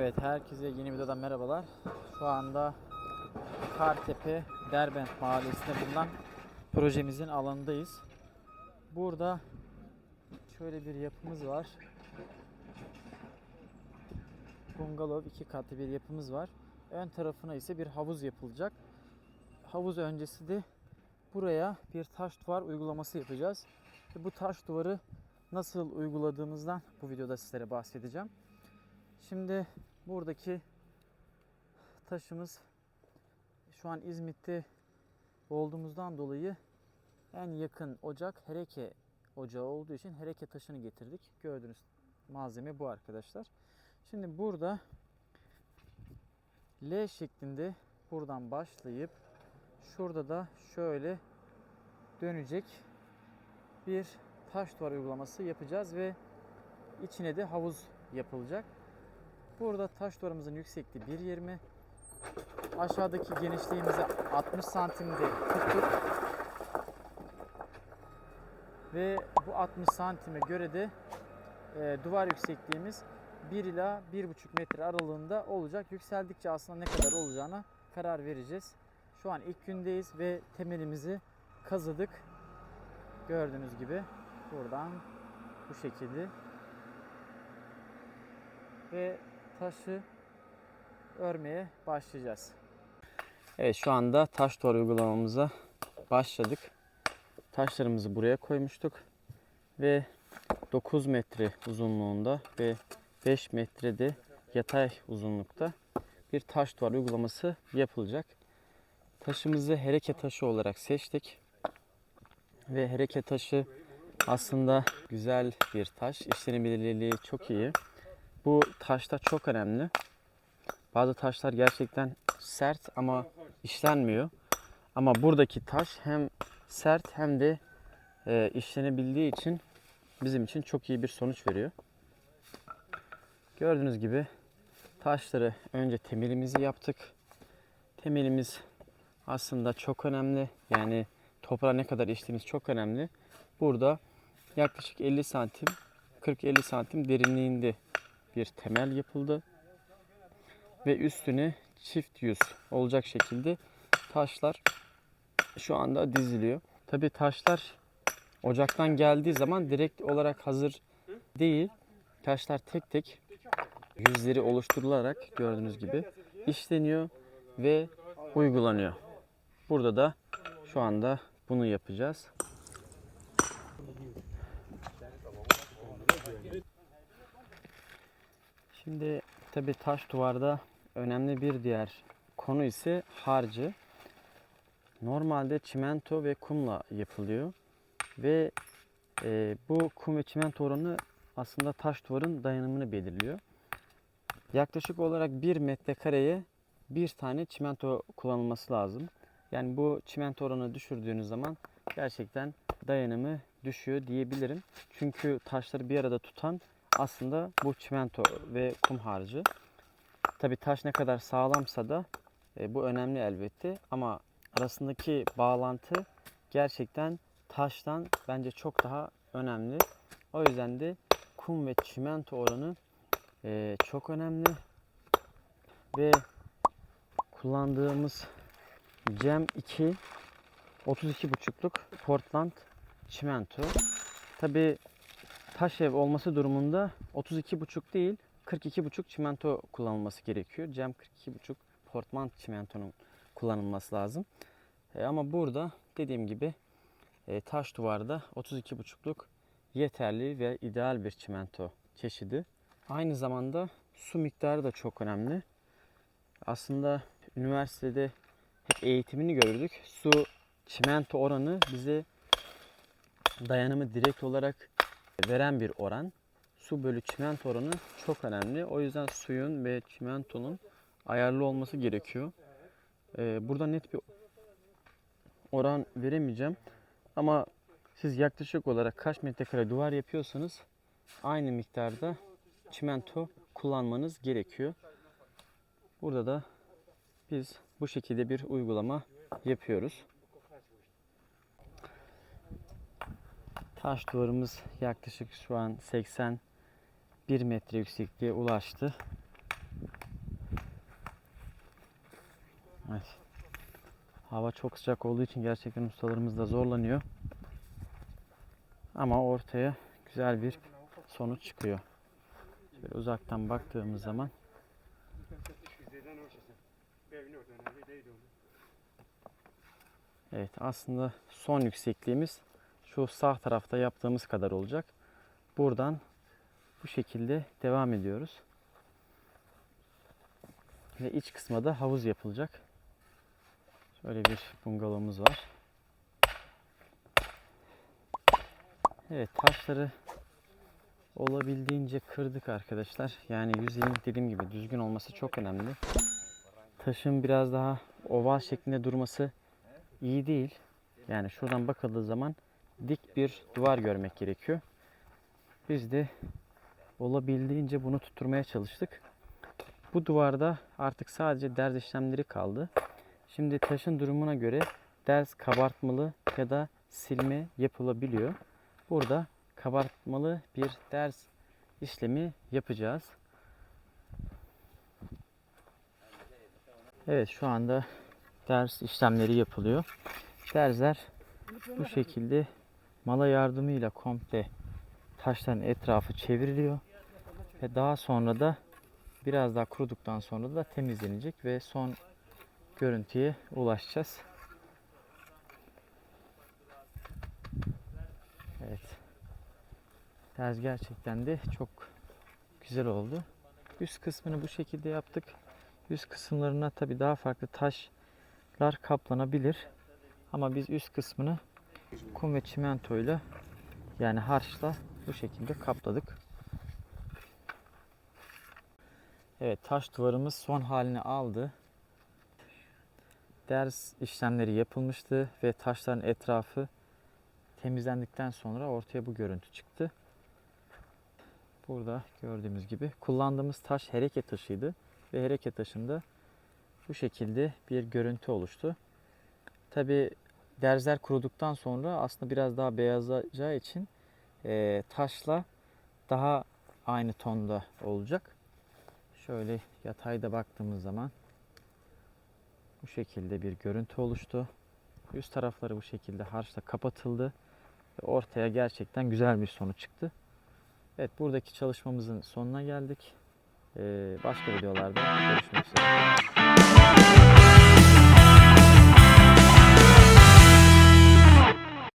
Evet herkese yeni videodan merhabalar. Şu anda Kartepe Derbent Mahallesi'nde bulunan projemizin alanındayız. Burada şöyle bir yapımız var. Bungalov iki katlı bir yapımız var. Ön tarafına ise bir havuz yapılacak. Havuz öncesi de buraya bir taş duvar uygulaması yapacağız. Bu taş duvarı nasıl uyguladığımızdan bu videoda sizlere bahsedeceğim. Şimdi buradaki taşımız şu an İzmit'te olduğumuzdan dolayı en yakın ocak Hereke ocağı olduğu için Hereke taşını getirdik. Gördüğünüz malzeme bu arkadaşlar. Şimdi burada L şeklinde buradan başlayıp şurada da şöyle dönecek bir taş duvar uygulaması yapacağız ve içine de havuz yapılacak. Burada taş duvarımızın yüksekliği 1.20. Aşağıdaki genişliğimizi 60 santimde tuttuk. Ve bu 60 santime göre de e, duvar yüksekliğimiz 1 ila 1.5 metre aralığında olacak. Yükseldikçe aslında ne kadar olacağına karar vereceğiz. Şu an ilk gündeyiz ve temelimizi kazıdık. Gördüğünüz gibi buradan bu şekilde ve taşı örmeye başlayacağız. Evet şu anda taş duvar uygulamamıza başladık. Taşlarımızı buraya koymuştuk ve 9 metre uzunluğunda ve 5 metrede yatay uzunlukta bir taş duvar uygulaması yapılacak. Taşımızı hereke taşı olarak seçtik. Ve hereke taşı aslında güzel bir taş. İşlenebilirliği çok iyi. Bu taşta çok önemli. Bazı taşlar gerçekten sert ama işlenmiyor. Ama buradaki taş hem sert hem de e, işlenebildiği için bizim için çok iyi bir sonuç veriyor. Gördüğünüz gibi taşları önce temelimizi yaptık. Temelimiz aslında çok önemli. Yani toprağa ne kadar içtiğimiz çok önemli. Burada yaklaşık 50 santim 40-50 santim derinliğinde bir temel yapıldı. Ve üstüne çift yüz olacak şekilde taşlar şu anda diziliyor. Tabi taşlar ocaktan geldiği zaman direkt olarak hazır değil. Taşlar tek tek yüzleri oluşturularak gördüğünüz gibi işleniyor ve uygulanıyor. Burada da şu anda bunu yapacağız. Şimdi tabi taş duvarda önemli bir diğer konu ise harcı. Normalde çimento ve kumla yapılıyor ve e, bu kum ve çimento oranı aslında taş duvarın dayanımını belirliyor. Yaklaşık olarak 1 metrekareye bir tane çimento kullanılması lazım. Yani bu çimento oranı düşürdüğünüz zaman gerçekten dayanımı düşüyor diyebilirim. Çünkü taşları bir arada tutan aslında bu çimento ve kum harcı. Tabi taş ne kadar sağlamsa da e, bu önemli elbette ama arasındaki bağlantı gerçekten taştan bence çok daha önemli. O yüzden de kum ve çimento oranı e, çok önemli ve kullandığımız Cem 2 32,5'luk Portland çimento. Tabi taş ev olması durumunda 32,5 değil 42,5 çimento kullanılması gerekiyor. Cem 42,5 Portland çimentonun kullanılması lazım. E, ama burada dediğim gibi e, taş duvarda 32,5'luk yeterli ve ideal bir çimento çeşidi. Aynı zamanda su miktarı da çok önemli. Aslında üniversitede hep eğitimini gördük. Su çimento oranı bize dayanımı direkt olarak veren bir oran. Su bölü çimento oranı çok önemli. O yüzden suyun ve çimentonun ayarlı olması gerekiyor. Ee, burada net bir oran veremeyeceğim. Ama siz yaklaşık olarak kaç metrekare duvar yapıyorsanız aynı miktarda çimento kullanmanız gerekiyor. Burada da biz bu şekilde bir uygulama yapıyoruz. Taş duvarımız yaklaşık şu an 81 metre yüksekliğe ulaştı. Evet. Hava çok sıcak olduğu için gerçekten ustalarımız da zorlanıyor. Ama ortaya güzel bir sonuç çıkıyor. Şöyle uzaktan baktığımız zaman Evet aslında son yüksekliğimiz şu sağ tarafta yaptığımız kadar olacak. Buradan bu şekilde devam ediyoruz. Ve iç kısma da havuz yapılacak. Şöyle bir bungalovumuz var. Evet taşları olabildiğince kırdık arkadaşlar. Yani yüzeyin dediğim gibi düzgün olması çok önemli. Taşın biraz daha oval şeklinde durması iyi değil. Yani şuradan bakıldığı zaman dik bir duvar görmek gerekiyor. Biz de olabildiğince bunu tutturmaya çalıştık. Bu duvarda artık sadece derz işlemleri kaldı. Şimdi taşın durumuna göre derz kabartmalı ya da silme yapılabiliyor. Burada kabartmalı bir derz işlemi yapacağız. Evet şu anda ders işlemleri yapılıyor. Derzler bu şekilde mala yardımıyla komple taşların etrafı çevriliyor. Ve daha sonra da biraz daha kuruduktan sonra da temizlenecek ve son görüntüye ulaşacağız. Evet. Ders gerçekten de çok güzel oldu. Üst kısmını bu şekilde yaptık. Üst kısımlarına tabi daha farklı taşlar kaplanabilir. Ama biz üst kısmını kum ve çimentoyla yani harçla bu şekilde kapladık. Evet taş duvarımız son halini aldı. Ders işlemleri yapılmıştı ve taşların etrafı temizlendikten sonra ortaya bu görüntü çıktı. Burada gördüğümüz gibi kullandığımız taş hereke taşıydı ve hereke taşında bu şekilde bir görüntü oluştu. Tabi derzler kuruduktan sonra aslında biraz daha beyazlayacağı için e, taşla daha aynı tonda olacak. Şöyle yatayda baktığımız zaman bu şekilde bir görüntü oluştu. Üst tarafları bu şekilde harçla kapatıldı. Ve ortaya gerçekten güzel bir sonuç çıktı. Evet buradaki çalışmamızın sonuna geldik. Ee, başka videolarda görüşmek üzere.